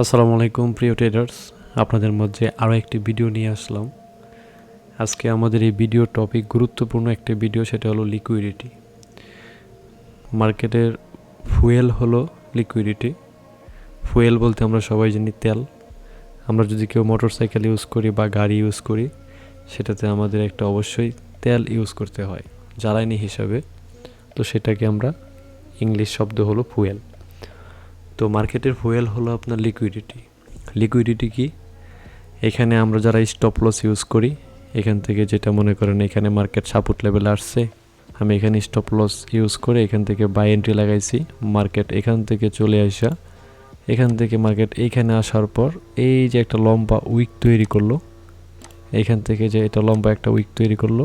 আসসালামু আলাইকুম, প্রিয় ট্রেডার্স আপনাদের মধ্যে আরও একটি ভিডিও নিয়ে আসলাম। আজকে আমাদের এই ভিডিও টপিক গুরুত্বপূর্ণ একটি ভিডিও সেটা হলো লিকুইডিটি মার্কেটের ফুয়েল হলো লিকুইডিটি ফুয়েল বলতে আমরা সবাই জানি তেল। আমরা যদি কেউ মোটর সাইকেল ইউজ করি বা গাড়ি ইউজ করি, সেটাতে আমাদের একটা অবশ্যই তেল ইউজ করতে হয়, জ্বালানি হিসাবে। তো সেটাকে আমরা ইংলিশ শব্দ হলো ফুয়েল তো মার্কেটের ফুয়েল হলো আপনার লিকুইডিটি লিকুইডিটি কি? এখানে আমরা যারা স্টপ লস ইউজ করি, এখান থেকে যেটা মনে করেন এখানে মার্কেট সাপোর্ট লেভেল আসছে, আমি এখানে স্টপ লস ইউজ করে এখান থেকে বাই এন্ট্রি লাগাইছি মার্কেট এখান থেকে চলে আসা। এখান থেকে মার্কেট এইখানে আসার পর এই যে একটা লম্বা উইক তৈরি করল এইখান থেকে যে এটা লম্বা একটা উইক তৈরি করল,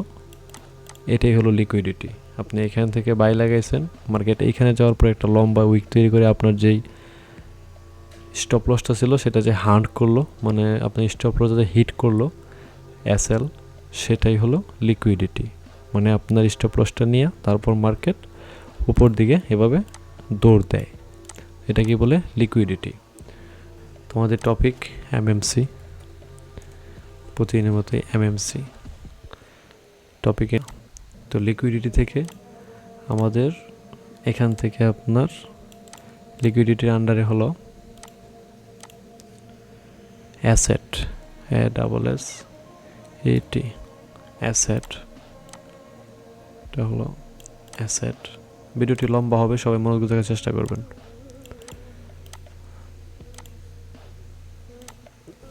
এটাই হলো লিকুইডিটি আপনি এখান থেকে বাই লাগাইছেন মার্কেট এইখানে যাওয়ার পর একটা লম্বা উইক তৈরি করে আপনার যেই স্টপ লসটা ছিল, সেটা যে হান্ট করল মানে আপনার স্টপ লস যে হিট করল এসএল সেটাই হলো লিকুইডিটি মানে আপনার স্টপ লসটা নিয়ে তারপর মার্কেট উপর দিকে এভাবে দৌড় দেয়। এটা কি বলে? লিকুইডিটি তোমাদের টপিক এম এম এমএমসি প্রতিদিনের মতোই এমএমসি টপিকে তো লিকুইডিটি থেকে আমাদের এখান থেকে আপনার লিকুইডিটির আন্ডারে হলো অ্যাসেট, এ ডাবল এস এটি অ্যাসেট, এটা হলো অ্যাসেট। ভিডিওটি লম্বা হবে, সবাই মনোযোগ দেখার চেষ্টা করবেন।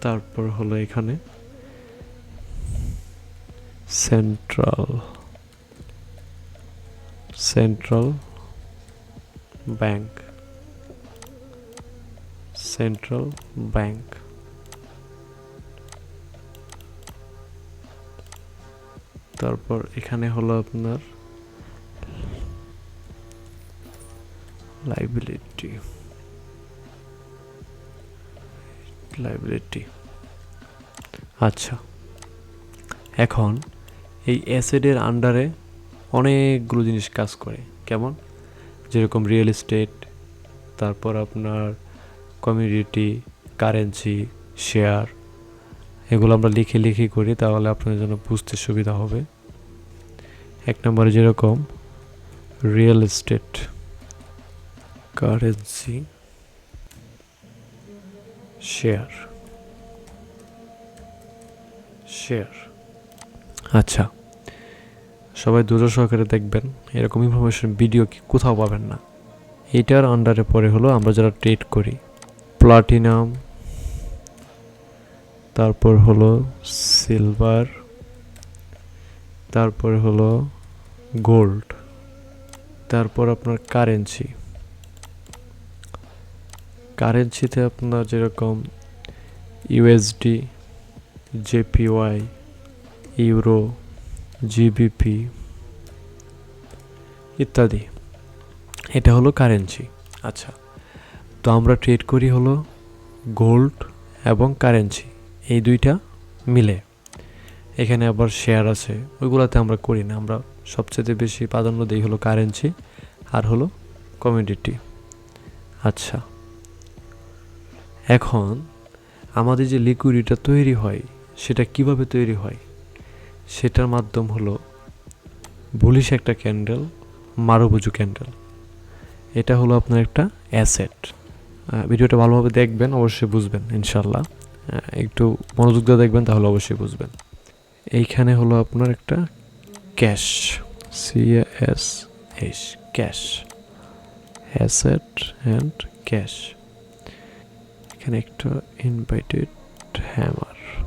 তারপর হলো এখানে central central bank central bank. তারপর এখানে হলো আপনার লাইবিলিটি লাইবিলিটি আচ্ছা এখন এই অ্যাসেডের আন্ডারে অনেকগুলো জিনিস কাজ করে। কেমন? যেরকম রিয়েল এস্টেট তারপর আপনার কমিউনিটি কারেন্সি শেয়ার এগুলো আমরা লিখে লিখে করি, তাহলে আপনাদের জন্য বুঝতে সুবিধা হবে। এক নম্বরে যেরকম real estate currency share share আচ্ছা সবাই দুটো সহকারে দেখবেন, এরকম ইনফরমেশন ভিডিও কি কোথাও পাবেন না। এটার আন্ডারে পরে হলো আমরা যারা ট্রেড করি প্লাটিনাম তারপর হলো সিলভার তারপর হলো গোল্ড তারপর আপনার কারেন্সি কারেন্সিতে আপনার যেরকম ইউএসডি জেপিওয়াই ইউরো জিবিপি ইত্যাদি। এটা হলো কারেন্সি আচ্ছা তো আমরা ট্রেড করি হলো গোল্ড এবং কারেন্সি এই দুইটা মিলে। এখানে আবার শেয়ার আছে। ওইগুলোতে আমরা করি না। আমরা সবচেয়ে বেশি প্রাধান্য দিই হলো কারেন্সি আর হলো কমিউনিটি আচ্ছা। এখন আমাদের যে লিকুইডিটা তৈরি হয়, সেটা কীভাবে তৈরি হয়? সেটার মাধ্যম হলো বুলিশ একটা ক্যান্ডেল মারুবুজু ক্যান্ডেল এটা হলো আপনার একটা অ্যাসেট ভিডিওটা ভালোভাবে দেখবেন, অবশ্যই বুঝবেন ইনশাল্লাহ একটু মনোযোগ দিয়ে দেখবেন তাহলে অবশ্যই বুঝবেন। এইখানে হলো আপনার একটা cash C S S cash. Asset and cash. এখানে একটা ইনভাইটেড হ্যামার।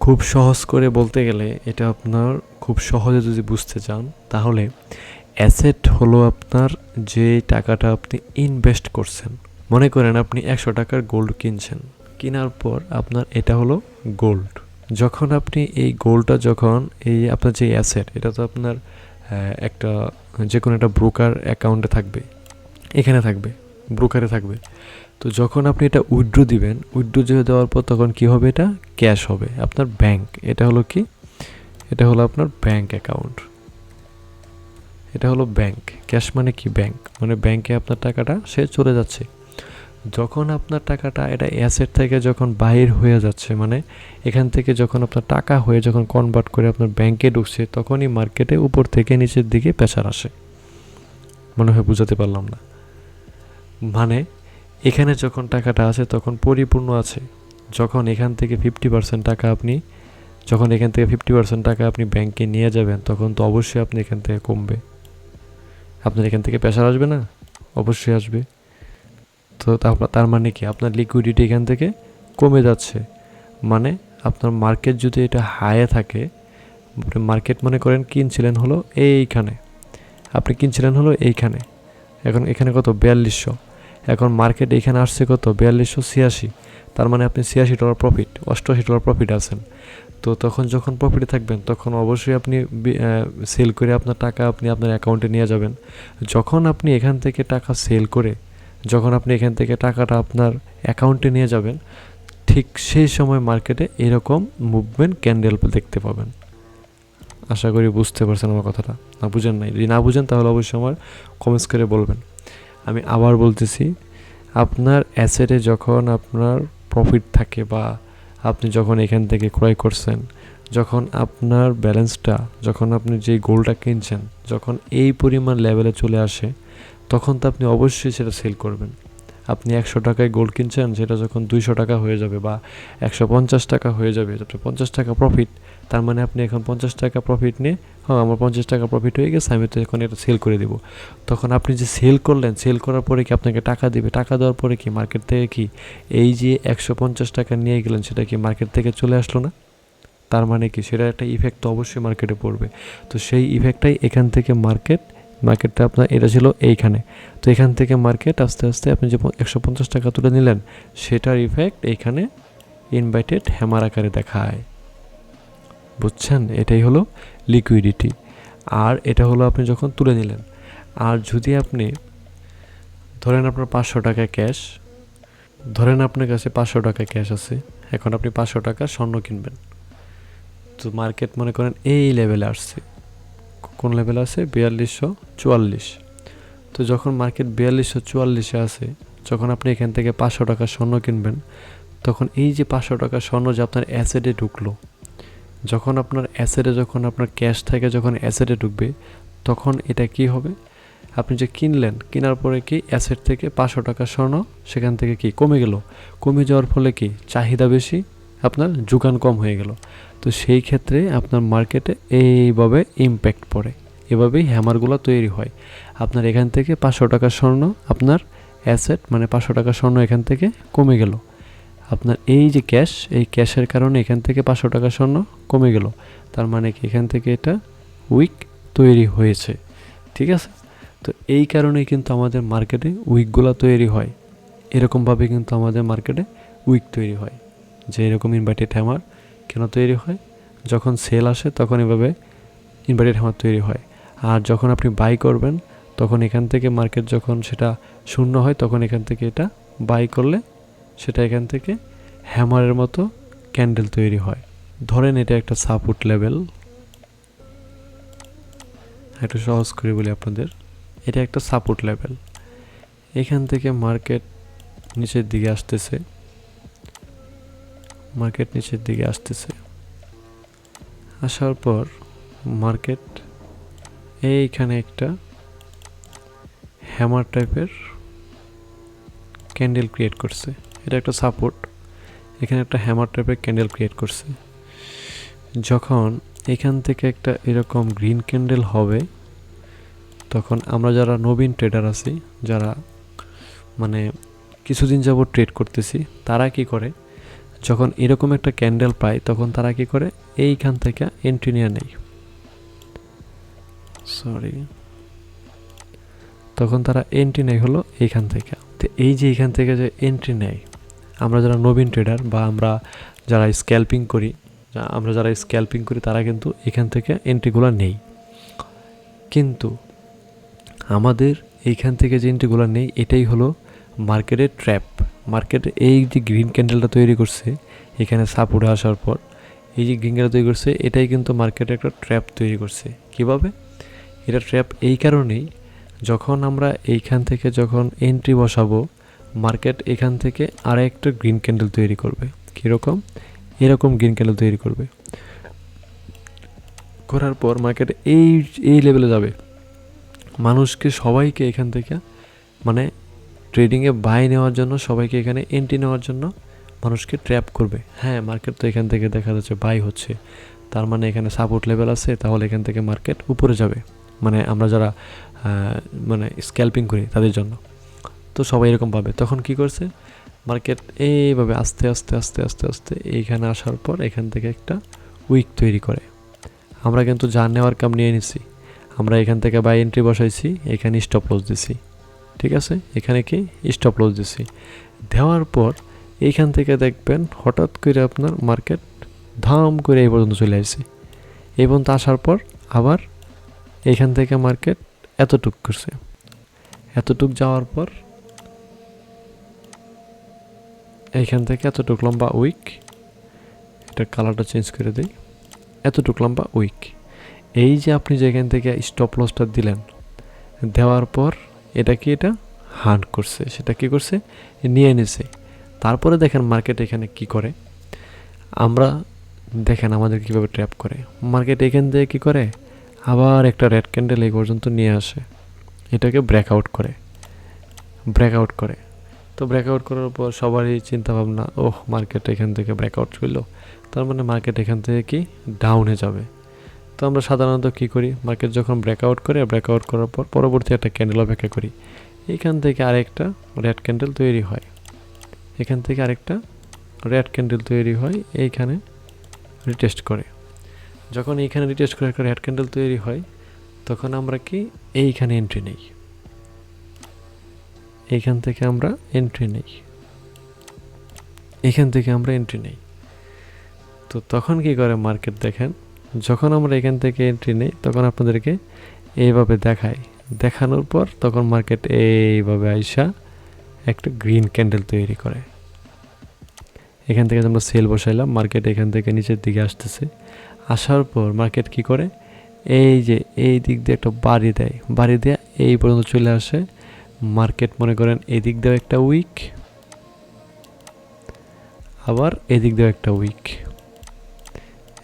খুব সহজ করে বলতে গেলে এটা আপনার খুব সহজে যদি বুঝতে চান, তাহলে অ্যাসেট হলো আপনার যে টাকাটা আপনি ইনভেস্ট করছেন। মনে করেন আপনি একশো টাকার গোল্ড কিনছেন। কেনার পর আপনার এটা হলো গোল্ড যখন আপনি এই গোল্ডটা যখন এই আপনার যে অ্যাসেট এটা তো আপনার একটা যে কোনো একটা ব্রোকার অ্যাকাউন্টে থাকবে, এখানে থাকবে ব্রোকারে থাকবে। তো যখন আপনি এটা উইড্রো দিবেন উইড্রো দিয়ে দেওয়ার পর তখন কি হবে এটা? ক্যাশ হবে, আপনার ব্যাংক এটা হলো কি? এটা হলো আপনার ব্যাংক অ্যাকাউন্ট এটা হলো ব্যাংক ক্যাশ মানে কি ব্যাংক মানে ব্যাংকে আপনার টাকাটা, সে চলে যাচ্ছে। যখন আপনার টাকাটা এটা অ্যাসেট থেকে যখন বাহির হয়ে যাচ্ছে মানে এখান থেকে যখন আপনার টাকা হয়ে যখন কনভার্ট করে আপনার ব্যাংকে ঢুকছে, তখনই মার্কেটে উপর থেকে নিচের দিকে প্রেশার আসে। মনে হয় বুঝাতে পারলাম না। মানে এখানে যখন টাকাটা আছে, তখন পরিপূর্ণ আছে। যখন এখান থেকে ফিফটি পার্সেন্ট টাকা আপনি, যখন এখান থেকে ফিফটি পার্সেন্ট টাকা আপনি ব্যাংকে নিয়ে যাবেন, তখন তো অবশ্যই আপনি এখান থেকে কমবে। আপনার এখান থেকে প্রেশার আসবে না? অবশ্যই আসবে। তো তার মানে কি? আপনার লিকুইডিটি এখান থেকে কমে যাচ্ছে। মানে আপনার মার্কেট যদি এটা হায়ে থাকে মার্কেট মনে করেন কিনছিলেন হলো এইখানে। আপনি কিনছিলেন হলো এইখানে। এখন এখানে কত? বিয়াল্লিশশো। এখন মার্কেট এখানে আসছে কত? বিয়াল্লিশশো ছিয়াশি। তার মানে আপনি ছিয়াশি ডলার প্রফিট অষ্টআশি ডলার প্রফিট আছেন। তো তখন যখন প্রফিটে থাকবেন, তখন অবশ্যই আপনি সেল করে আপনার টাকা আপনি আপনার অ্যাকাউন্টে নিয়ে যাবেন। যখন আপনি এখান থেকে টাকা সেল করে যখন আপনি এখান থেকে টাকাটা আপনার অ্যাকাউন্টে নিয়ে যাবেন, ঠিক সেই সময় মার্কেটে এরকম মুভমেন্ট ক্যান্ডেল দেখতে পাবেন। আশা করি বুঝতে পারছেন আমার কথাটা। না বুঝেন নাই। যদি না বুঝেন, তাহলে অবশ্যই আমার কমেন্টস করে বলবেন। আমি আবার বলতেছি, আপনার অ্যাসেটে যখন আপনার প্রফিট থাকে বা আপনি যখন এখান থেকে ক্রয় করছেন, যখন আপনার ব্যালেন্সটা যখন আপনি যে গোলটা কিনছেন, যখন এই পরিমাণ লেভেলে চলে আসে তখন তো আপনি অবশ্যই সেটা সেল করবেন। আপনি একশো টাকায় গোল্ড কিনছেন, সেটা যখন দুইশো টাকা হয়ে যাবে বা একশো পঞ্চাশ টাকা হয়ে যাবে যাতে পঞ্চাশ টাকা প্রফিট তার মানে আপনি এখন পঞ্চাশ টাকা প্রফিট নিয়ে হ্যাঁ আমার পঞ্চাশ টাকা প্রফিট হয়ে গেছে, আমি তো এখন এটা সেল করে দেবো। তখন আপনি যে সেল করলেন সেল করার পরে কি আপনাকে টাকা দেবে? টাকা দেওয়ার পরে কি মার্কেট থেকে কি এই যে একশো পঞ্চাশ টাকা নিয়ে গেলেন, সেটা কি মার্কেট থেকে চলে আসলো না? তার মানে কি? সেটা একটা ইফেক্ট তো অবশ্যই মার্কেটে পড়বে। তো সেই ইফেক্টটাই এখান থেকে মার্কেট মার্কেটটা আপনার, এটা ছিল এইখানে। তো এখান থেকে মার্কেট আস্তে আস্তে আপনি যে একশো পঞ্চাশ টাকা তুলে নিলেন, সেটার ইফেক্ট এইখানে ইনভাইটেড হ্যামার আকারে দেখায়। বুঝছেন? এটাই হলো লিকুইডিটি আর এটা হলো আপনি যখন তুলে নিলেন। আর যদি আপনি, ধরেন আপনার পাঁচশো টাকা ক্যাশ ধরেন আপনার কাছে পাঁচশো টাকা ক্যাশ আছে, এখন আপনি পাঁচশো টাকা স্বর্ণ কিনবেন। তো মার্কেট মনে করেন এই লেভেলে আসছে। কোন লেভেলে আছে? বিয়াল্লিশশো চুয়াল্লিশ। তো যখন মার্কেট বিয়াল্লিশশো চুয়াল্লিশে আছে, যখন আপনি এখান থেকে পাঁচশো টাকা স্বর্ণ কিনবেন, তখন এই যে পাঁচশো টাকা স্বর্ণ যে আপনার অ্যাসেডে ঢুকলো, যখন আপনার অ্যাসেডে যখন আপনার ক্যাশ থেকে, যখন অ্যাসেডে ঢুকবে, তখন এটা কি হবে? আপনি যে কিনলেন, কেনার পরে কি অ্যাসেট থেকে পাঁচশো টাকা স্বর্ণ সেখান থেকে কি কমে গেল? কমে যাওয়ার ফলে কি? চাহিদা বেশি, আপনার যোগান কম হয়ে গেল। তো সেই ক্ষেত্রে আপনার মার্কেটে এইভাবে ইম্প্যাক্ট পড়ে। এভাবেই হ্যামারগুলো তৈরি হয়। আপনার এখান থেকে পাঁচশো টাকা স্বর্ণ আপনার অ্যাসেট মানে পাঁচশো টাকা স্বর্ণ এখান থেকে কমে গেল। আপনার এই যে ক্যাশ এই ক্যাশের কারণে এখান থেকে পাঁচশো টাকা স্বর্ণ কমে গেল। তার মানে কি? এখান থেকে এটা উইক তৈরি হয়েছে। ঠিক আছে? তো এই কারণেই কিন্তু আমাদের মার্কেটে উইকগুলো তৈরি হয়। এরকমভাবে কিন্তু আমাদের মার্কেটে উইক তৈরি হয়। যে এরকম ইনভার্টেড হ্যামার কেন তৈরি হয়? যখন সেল আসে তখন এভাবে ইনভার্টেড হ্যামার তৈরি হয়। আর যখন আপনি বাই করবেন, তখন এখান থেকে মার্কেট যখন সেটা শূন্য হয়, তখন এখান থেকে এটা বাই করলে সেটা এখান থেকে হ্যামারের মতো ক্যান্ডেল তৈরি হয়। ধরেন এটা একটা সাপোর্ট লেভেল একটু সহজ করে বলি আপনাদের। এটা একটা সাপোর্ট লেভেল এখান থেকে মার্কেট নিচের দিকে আসতেছে। মার্কেট নিচের দিকে আসতেছে। আসার পর মার্কেট, এইখানে একটা হ্যামার টাইপের ক্যান্ডেল ক্রিয়েট করছে। এটা একটা সাপোর্ট। এখানে একটা হ্যামার টাইপের ক্যান্ডেল ক্রিয়েট করছে। যখন এখান থেকে একটা এরকম গ্রিন ক্যান্ডেল হবে, তখন আমরা যারা নবীন ট্রেডার আছি, যারা মানে কিছুদিন যাবত ট্রেড করতেছি, তারা কি করে? যখন এরকম একটা ক্যান্ডেল পায়, তখন তারা কি করে? এইখান থেকে এন্ট্রি নিয়ে নেয়। সরি তখন তারা এন্ট্রি নেয় হলো এইখান থেকে। তো এই যে এইখান থেকে যে এন্ট্রি নেয়, আমরা যারা নবীন ট্রেডার বা আমরা যারা স্ক্যাল্পিং করি আমরা যারা স্ক্যাল্পিং করি, তারা কিন্তু এখান থেকে এন্ট্রিগুলো নেই। কিন্তু আমাদের এইখান থেকে যে এন্ট্রিগুলো নেই, এটাই হলো মার্কেটের ট্র্যাপ। মার্কেটে এই যে গ্রিন ক্যান্ডেলটা তৈরি করছে, এখানে সাপোর্টে আসার পর, এই যে গ্রিন ক্যান্ডেল তৈরি করছে, এটাই কিন্তু মার্কেটে একটা ট্র্যাপ তৈরি করছে। কীভাবে? এটা ট্র্যাপ এই কারণেই যখন আমরা এইখান থেকে যখন এন্ট্রি বসাবো, মার্কেট এখান থেকে আর একটা গ্রিন ক্যান্ডেল তৈরি করবে। কীরকম? এরকম গ্রিন ক্যান্ডেল তৈরি করবে। করার পর মার্কেট এই এই লেভেলে যাবে। মানুষকে সবাইকে এখান থেকে মানে ট্রেডিংয়ে বাই নেওয়ার জন্য, সবাইকে এখানে এন্ট্রি নেওয়ার জন্য মানুষকে ট্র্যাপ করবে। হ্যাঁ মার্কেট তো এখান থেকে দেখা যাচ্ছে বাই হচ্ছে। তার মানে এখানে সাপোর্ট লেভেল আছে, তাহলে এখান থেকে মার্কেট উপরে যাবে। মানে আমরা যারা মানে স্ক্যাল্পিং করি তাদের জন্য। তো সবাই এরকম পাবে তখন কি করছে? মার্কেট এইভাবে আস্তে আস্তে আস্তে আস্তে আস্তে এইখানে আসার পর এখান থেকে একটা উইক তৈরি করে। আমরা কিন্তু যা নেওয়ার কাম নিয়ে নিছি। আমরা এখান থেকে বাই এন্ট্রি বসাইছি, এখানে স্টপ লস দিছি। ঠিক আছে? এখানে কি? স্টপ লস দিছি। দেওয়ার পর এইখান থেকে দেখবেন হঠাৎ করে আপনার মার্কেট ধাম করে এই পর্যন্ত চলে আসছে। এই পর্যন্ত আসার পর আবার এইখান থেকে মার্কেট এতটুক করছে। এতটুক যাওয়ার পর এইখান থেকে এতটুক লম্বা উইক এটা কালারটা চেঞ্জ করে দিই। এতটুক লম্বা উইক এই যে আপনি যেখান থেকে স্টপ লসটা দিলেন, দেওয়ার পর এটা কি এটা? হান্ট করছে। সেটা কি করছে? নিয়ে নিছে। তারপরে দেখেন মার্কেট এখানে কি করে? আমরা দেখেন আমাদের কীভাবে ট্র্যাপ করে। মার্কেট এখান থেকে কী করে? আবার একটা রেড ক্যান্ডেল এই পর্যন্ত নিয়ে আসে। এটাকে ব্রেকআউট করে। ব্রেকআউট করে। তো ব্রেকআউট করার পর সবারই চিন্তা ভাবনা ওহ মার্কেট এখান থেকে ব্রেকআউট করল তার মানে মার্কেট এখান থেকে কি? ডাউনে যাবে। তো আমরা সাধারণত কী করি? মার্কেট যখন ব্রেকআউট করে ব্রেকআউট করার পর পরবর্তী একটা ক্যান্ডেল অপেক্ষা করি। এখান থেকে আরেকটা রেড ক্যান্ডেল তৈরি হয়। এখান থেকে আরেকটা রেড ক্যান্ডেল তৈরি হয়, এইখানে রিটেস্ট করে। যখন এইখানে রিটেস্ট করে একটা রেড ক্যান্ডেল তৈরি হয়, তখন আমরা কি? এইখানে এন্ট্রি নেই। এইখান থেকে আমরা এন্ট্রি নেই। এখান থেকে আমরা এন্ট্রি নেই। তো তখন কি করে মার্কেট দেখেন? যখন আমরা এখান থেকে এন্ট্রি নেই, তখন আপনাদেরকে এইভাবে দেখাই। দেখানোর পর তখন মার্কেট এইভাবে আইসা একটা গ্রিন ক্যান্ডেল তৈরি করে। এখান থেকে আমরা সেল বসাইলাম মার্কেট এখান থেকে নিচের দিকে আসতেছে। আসার পর মার্কেট কি করে? এই যে এই দিক দিয়ে একটা বাড়ি দেয়। বাড়ি দিয়ে এই পর্যন্ত চলে আসে। মার্কেট মনে করেন এদিক দিক দিয়েও একটা উইক আবার এদিক দিয়েও একটা উইক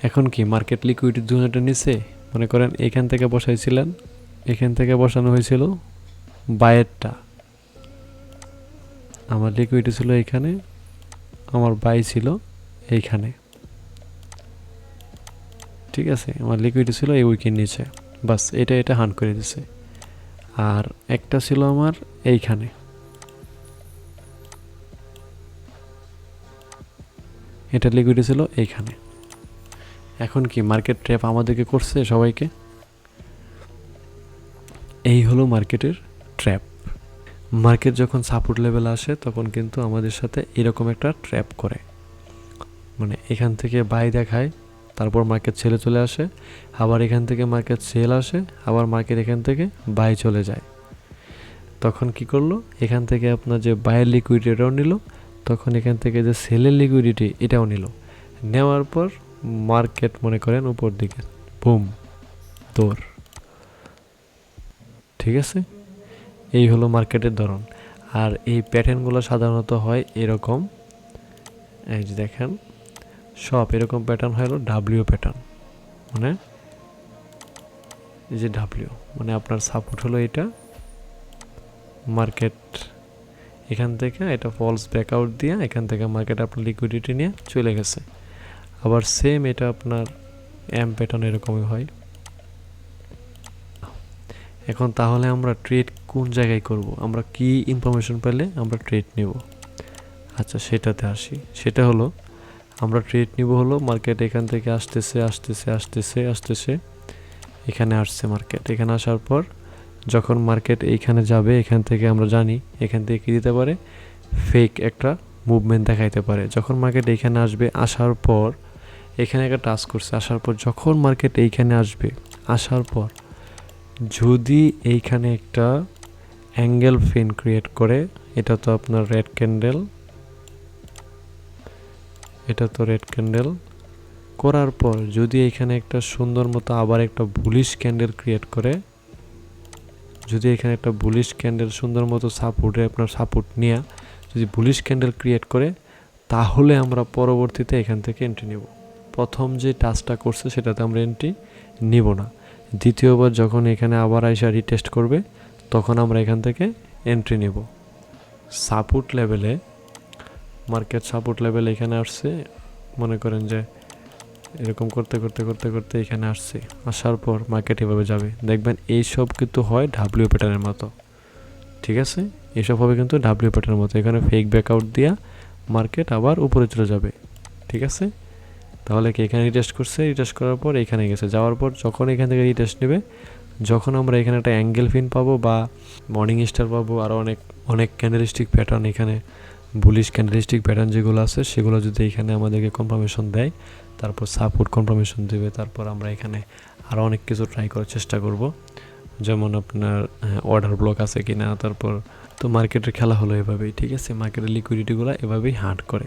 এখন কি মার্কেট লিকুইড লিকুইডিটি দুজনটা নিচে মনে করেন এখান থেকে বসাইছিলেন, এখান থেকে বসানো হয়েছিল বায়েরটা। আমার লিকুইডিটি ছিল এখানে, আমার বাই ছিল এইখানে। ঠিক আছে, আমার লিকুইডিটি ছিল এই উইকের নিচে। বাস, এটা এটা হান করে দিছে। আর একটা ছিল আমার এইখানে। এটা লিকুইডি ছিল এইখানে। এখন কি মার্কেট ট্র্যাপ আমাদেরকে করছে সবাইকে? এই হলো মার্কেটের ট্র্যাপ মার্কেট যখন সাপোর্ট লেভেল আসে, তখন কিন্তু আমাদের সাথে এরকম একটা ট্র্যাপ করে। মানে এখান থেকে বাই দেখায়, তারপর মার্কেট ছেলে চলে আসে, আবার এখান থেকে মার্কেট সেল আসে, আবার মার্কেট এখান থেকে বাই চলে যায়। তখন কি করল? এখান থেকে আপনার যে বাইয়ের লিকুইডিটি এটাও নিল, তখন এখান থেকে যে সেলের লিকুইডিটি এটাও নিল। নেওয়ার পর মার্কেট মনে করেন উপর দিকে। বুম, দৌড়। ঠিক আছে? এই হলো মার্কেটের ধরন। আর এই প্যাটার্নগুলো সাধারণত হয় এরকম। এই যে দেখেন, সব এরকম প্যাটার্ন হলো ডাব্লিউ প্যাটার্ন। মানে এই যে ডাব্লিউ মানে আপনার সাপোর্ট হলো এটা। মার্কেট এখান থেকে এটা ফলস ব্রেকআউট দিয়ে এখান থেকে মার্কেট আপনার লিকুইডিটি নিয়ে চলে গেছে। আবার সেম এটা আপনার এম প্যাটার্ন এরকমই হয়। এখন তাহলে আমরা ট্রেড কোন জায়গায় করব? আমরা কি ইনফরমেশন পেলে আমরা ট্রেড নেব। আচ্ছা সেটাতে আসি। সেটা হলো, আমরা ট্রেড নিব হলো মার্কেট এখান থেকে আসতেছে আসতেছে আসতেছে আসতেছে, এখানে আসছে মার্কেট এখানে আসার পর যখন মার্কেট এইখানে যাবে, এখান থেকে আমরা জানি এখান থেকে কী দিতে পারে? ফেক একটা মুভমেন্ট দেখাইতে পারে। যখন মার্কেট এইখানে আসবে, আসার পর এখানে একটা টাচ করছে। আসার পর যখন মার্কেট এইখানে আসবে, আসার পর যদি এইখানে একটা অ্যাঙ্গেল ফিন ক্রিয়েট করে, এটা তো আপনার রেড ক্যান্ডেল এটা তো রেড ক্যান্ডেল করার পর যদি এখানে একটা সুন্দর মতো আবার একটা বুলিশ ক্যান্ডেল ক্রিয়েট করে, যদি এখানে একটা বুলিশ ক্যান্ডেল সুন্দর মতো সাপোর্টে আপনার সাপোর্ট নিয়ে যদি বুলিশ ক্যান্ডেল ক্রিয়েট করে, তাহলে আমরা পরবর্তীতে এখান থেকে এন্ট্রি নেব। প্রথম যে টাচটা করছে সেটাতে আমরা এন্ট্রি নিব না। দ্বিতীয়বার যখন এখানে আবার আইসা রিটেস্ট করবে, তখন আমরা এখান থেকে এন্ট্রি নেব। সাপোর্ট লেভেলে মার্কেট সাপোর্ট লেভেল এখানে আসছে, মনে করেন যে এরকম করতে করতে করতে করতে এখানে আসছে। আসার পর মার্কেট এভাবে যাবে। দেখবেন এইসব কিন্তু হয় ডাব্লিউ প্যাটার্নের মতো। ঠিক আছে? এসব হবে কিন্তু ডাব্লিউ প্যাটার্নের মতো। এখানে ফেক ব্যাকআউট দিয়া মার্কেট আবার উপরে চলে যাবে। ঠিক আছে? তাহলে কি এখানে রিটেস্ট করছে? রিটেস্ট করার পর এখানে গেছে। যাওয়ার পর যখন এখান থেকে রিটেস্ট নেবে, যখন আমরা এখানে একটা অ্যাঙ্গেল ফিন পাবো বা মর্নিং স্টার পাবো আরও অনেক অনেক ক্যান্ডেলিস্টিক প্যাটার্ন এখানে বুলিশ ক্যান্ডেলিস্টিক প্যাটার্ন যেগুলো আছে, সেগুলো যদি এখানে আমাদেরকে কনফার্মেশন দেয়, তারপর সাপোর্ট কনফার্মেশন দেবে, তারপর আমরা এখানে আরও অনেক কিছু ট্রাই করার চেষ্টা করব। যেমন আপনার অর্ডার ব্লক আছে কি না তারপর তো মার্কেটের খেলা হলো এভাবেই, ঠিক আছে? মার্কেটের লিকুইডিটিগুলো এভাবেই হার্ট করে।